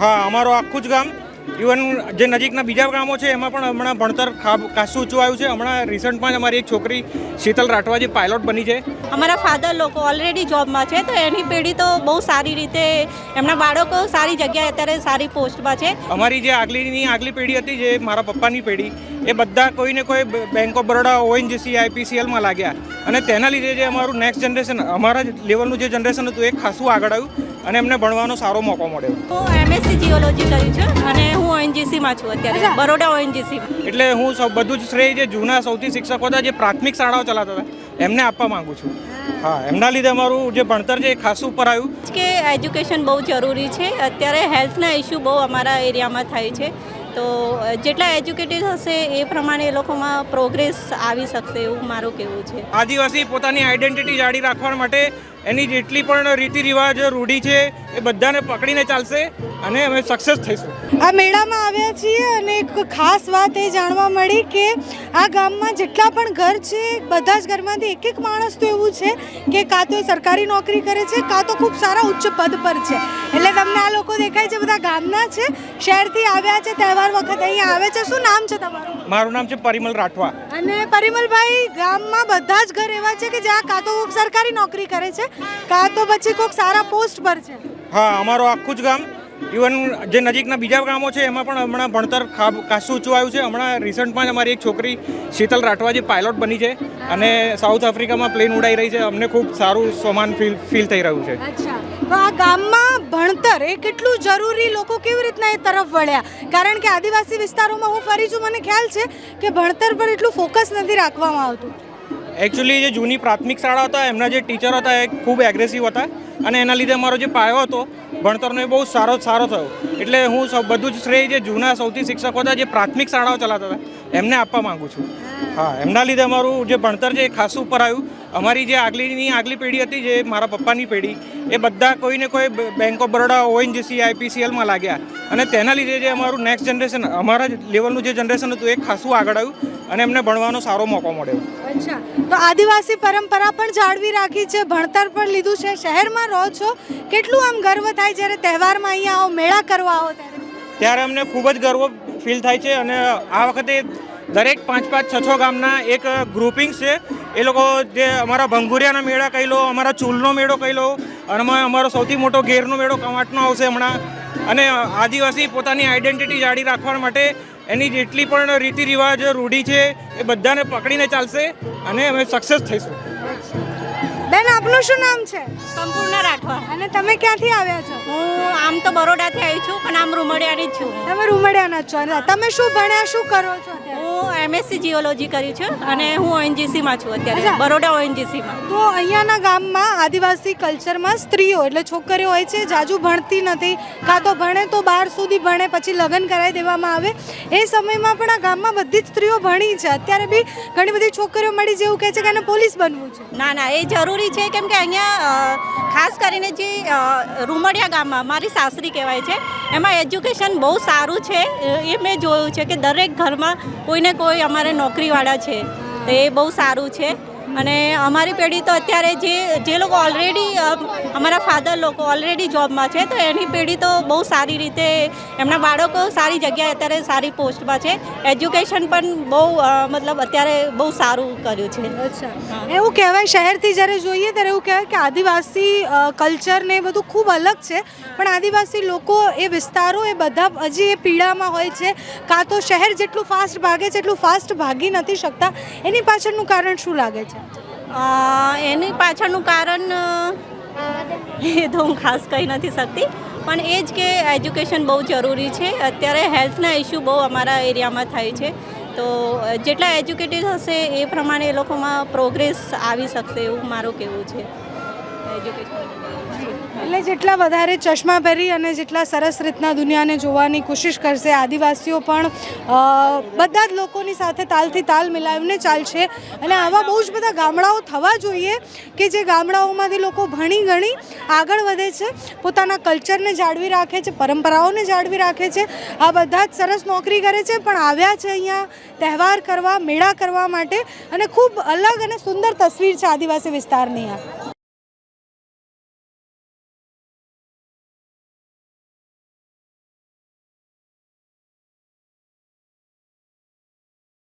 હા અમારો આખું જ ગામ ઇવન જે નજીકના બીજા ગામો છે એમાં પણ હમણાં ભણતર ખાસું ઊંચું આવ્યું છે. હમણાં રિસન્ટમાં જ અમારી એક છોકરી શીતલ રાઠવા જે પાયલોટ બની છે. અમારા ફાધર લોકો ઓલરેડી જોબમાં છે તો એની પેઢી તો બહુ સારી રીતે એમના બાળકો સારી જગ્યાએ અત્યારે સારી પોસ્ટમાં છે. અમારી જે આગલીની આગલી પેઢી હતી જે મારા પપ્પાની પેઢી એ બધા કોઈને કોઈ બેંક ઓફ બરોડા ઓએનજીસી આઈપીસીએલમાં લાગ્યા. અને તેના લીધે જે અમારું નેક્સ્ટ જનરેશન અમારા જ લેવલનું જે જનરેશન હતું એ ખાસું આગળ આવ્યું અને એમને ભણવાનો સારો મોકો મળ્યો. હું એમએસસી જીઓલોજી કર્યું છે અને હું ઓએનજીસીમાં છું અત્યારે બરોડા ઓએનજીસી એટલે હું સૌ બધું જ શ્રેય જે જૂના સૌથી શિક્ષકો હતા જે પ્રાથમિક શાળાઓ ચલાવતા હતા એમને આપવા માંગુ છું. હા. એમના લીધે અમારું જે ભણતર છે એ ખાસું ઉપર આવ્યું. કે એજ્યુકેશન બહુ જરૂરી છે. અત્યારે હેલ્થના ઇસ્યુ બહુ અમારા એરિયામાં થાય છે. તો જેટલા એજ્યુકેટેડ હશે એ પ્રમાણે એ લોકોમાં પ્રોગ્રેસ આવી શકશે એવું મારું કહેવું છે. આદિવાસી પોતાની આઈડેન્ટિટી જાળી રાખવા માટે એની જેટલી પણ રીતિ રિવાજ રૂઢી છે એ બધાને પકડીને ચાલશે અને અમે સક્સેસ થઈશું. આ મેળામાં આવ્યા છીએ અને એક ખાસ વાત એ જાણવા મળી કે આ ગામમાં જેટલા પણ ઘર છે બધા જ ઘરમાંથી એક એક માણસ તો એવું છે કે કાં તો એ સરકારી નોકરી કરે છે કાં તો ખૂબ સારા ઉચ્ચ પદ પર છે. એટલે તમને આ લોકો દેખાય છે બધા ગામના છે શહેરથી આવ્યા છે તહેવાર વખત અહીંયા આવે છે. શું નામ છે તમારું? મારું નામ છે પરિમલ રાઠવા. અને પરિમલભાઈ ગામમાં બધા જ ઘર એવા છે કે જ્યાં કાં તો સરકારી નોકરી કરે છે કાં તો પછી કોઈક સારા પોસ્ટ પર છે. હા અમારો આખું જ ગામ ઇવન જે નજીકના બીજા ગામો છે એમાં પણ હમણાં ભણતર ખાસું ઊંચું આવ્યું છે. હમણાં રિસન્ટમાં જ અમારી એક છોકરી શીતલ રાઠવા જે પાયલોટ બની છે અને સાઉથ આફ્રિકામાં પ્લેન ઉડાઈ રહી છે. અમને ખૂબ સારું સોમાન ફીલ ફીલ થઈ રહ્યું છે. અચ્છા. તો આ ગામમાં ભણતર એ કેટલું જરૂરી લોકો કેવી રીતના એ તરફ વળ્યા? કારણ કે આદિવાસી વિસ્તારોમાં હું ફરી છું મને ખ્યાલ છે કે ભણતર પર એટલું ફોકસ નથી રાખવામાં આવતું. એકચ્યુઅલી જે જૂની પ્રાથમિક શાળા હતા, એમના જે ટીચર હતા, એ ખૂબ એગ્રેસિવ હતા. અને એના લીધે અમારો જે પાયો હતો, ભણતરનો એ બહુ સારો સારો થયો. એટલે હું બધું જ શ્રેય જે જૂના સૌથી શિક્ષકો હતા, જે પ્રાથમિક શાળાઓ ચલાવતા હતા, એમને આપવા માગું છું. હા, એમના લીધે અમારું જે ભણતર એ ખાસું ઉપર આવ્યું, અમારી જે આગલીની આગલી પેઢી હતી, જે મારા પપ્પાની પેઢી, એ બધા કોઈને કોઈ બેંક ઓફ બરોડા ઓએનજીસી આઈપીસીએલમાં લાગ્યા. અને તેના લીધે જે અમારું નેક્સ્ટ જનરેશન અમારા જ લેવલનું જે જનરેશન હતું, એ ખાસું આગળ આવ્યું. અને એમને ભણવાનો સારો મોકો મળ્યો. અચ્છા. તો આદિવાસી પરંપરા પણ જાળવી રાખી છે ભણતર પણ લીધું છે. શહેરમાં રહો છો કેટલું આમ ગર્વ થાય જ્યારે તહેવારમાં અહીંયા આવો મેળા કરવા આવો ત્યારે? ત્યારે અમને ખૂબ જ ગર્વ ફીલ થાય છે અને આ વખતે દરેક પાંચ પાંચ છ છ ગામના એક ગ્રુપિંગ છે. એ લોકો જે અમારા ભંગુરિયાનો મેળા કહી લો અમારા ચૂલનો મેળો કહી લો અને અમારો સૌથી મોટો ઘેરનો મેળો કવાંટનો આવશે હમણાં. અને આદિવાસી પોતાની આઈડેન્ટિટી જાળવી રાખવા માટે એની જેટલી પણ રીતિ રિવાજ રૂઢી છે એ બધાને પકડીને ચાલશે અને અમે સક્સેસ થઈશું. બેન આપનું શું નામ છે? સંપૂર્ણ રાઠવા. અને તમે ક્યાંથી આવ્યા છો? હું આમ તો બરોડાથી આવી છું પણ આમ રૂમડિયાની છું. તમે રૂમડિયાના જ છો. અને તમે શું ભણ્યા શું કરો છો અત્યારે? હું એમએસસી જીઓલોજી કર્યું છે અને હું ઓએનજીસીમાં છું અત્યારે બરોડા ઓએનજીસીમાં તો અહીંયાના ગામમાં આદિવાસી કલ્ચરમાં સ્ત્રીઓ એટલે છોકરીઓ હોય છે જાજુ ભણતી નથી. કાં તો ભણે તો બાર સુધી ભણે પછી લગ્ન કરાવી દેવામાં આવે. એ સમયમાં પણ આ ગામમાં બધી જ સ્ત્રીઓ ભણી છે. અત્યારે બી ઘણી બધી છોકરીઓ મળી જેવું કહે છે કે એને પોલીસ બનવું છે. ના ના એ જરૂરી છે કેમ કે અહીંયા ખાસ કરીને જે રૂમડિયા ગામમાં મારી સાસરી કહેવાય છે એમાં એજ્યુકેશન બહુ સારું છે. એ મેં જોયું છે કે દરેક ઘરમાં કોઈને કોઈ અમારે નોકરીવાળા છે. એ બહુ સારું છે. અને અમારી પેઢી તો અત્યારે જે જે લોકો ઓલરેડી અમારા ફાધર લોકો ઓલરેડી જોબમાં છે તો એની પેઢી તો બહુ સારી રીતે એમના બાળકો સારી જગ્યાએ અત્યારે સારી પોસ્ટમાં છે. એજ્યુકેશન પણ બહુ મતલબ અત્યારે બહુ સારું કર્યું છે. અચ્છા. એવું કહેવાય શહેરથી જ્યારે જોઈએ ત્યારે એવું કહેવાય કે આદિવાસી કલ્ચર ને એ બધું ખૂબ અલગ છે. પણ આદિવાસી લોકો એ વિસ્તારો એ બધા હજી એ પીડામાં હોય છે. કાં તો શહેર જેટલું ફાસ્ટ ભાગે છે એટલું ફાસ્ટ ભાગી નથી શકતા. એની પાછળનું કારણ શું લાગે છે? એની પાછળનું કારણ એ તો હું ખાસ કહી નથી શકતી, પણ એ જ કે એજ્યુકેશન બહુ જરૂરી છે. અત્યારે હેલ્થના ઇસ્યુ બહુ અમારા એરિયામાં થાય છે. તો જેટલા એજ્યુકેટેડ હશે એ પ્રમાણે એ લોકોમાં પ્રોગ્રેસ આવી શકશે એવું મારું કહેવું છે. એટલે જેટલા વધારે ચશ્મા પહેરી અને જેટલા સરસ રીતના દુનિયાને જોવાની કોશિશ કરશે આદિવાસીઓ પણ બધા જ લોકોની સાથે તાલથી તાલ મિલાવીને ચાલશે. અને આવા બહુ જ બધા ગામડાઓ થવા જોઈએ કે જે ગામડાઓમાંથી લોકો ભણી ગણી આગળ વધે છે, પોતાના કલ્ચરને જાળવી રાખે છે, પરંપરાઓને જાળવી રાખે છે. આ બધા જ સરસ નોકરી કરે છે, પણ આવ્યા છે અહીંયા તહેવાર કરવા, મેળા કરવા માટે અને ખૂબ અલગ અને સુંદર તસવીર છે આદિવાસી વિસ્તારની આ.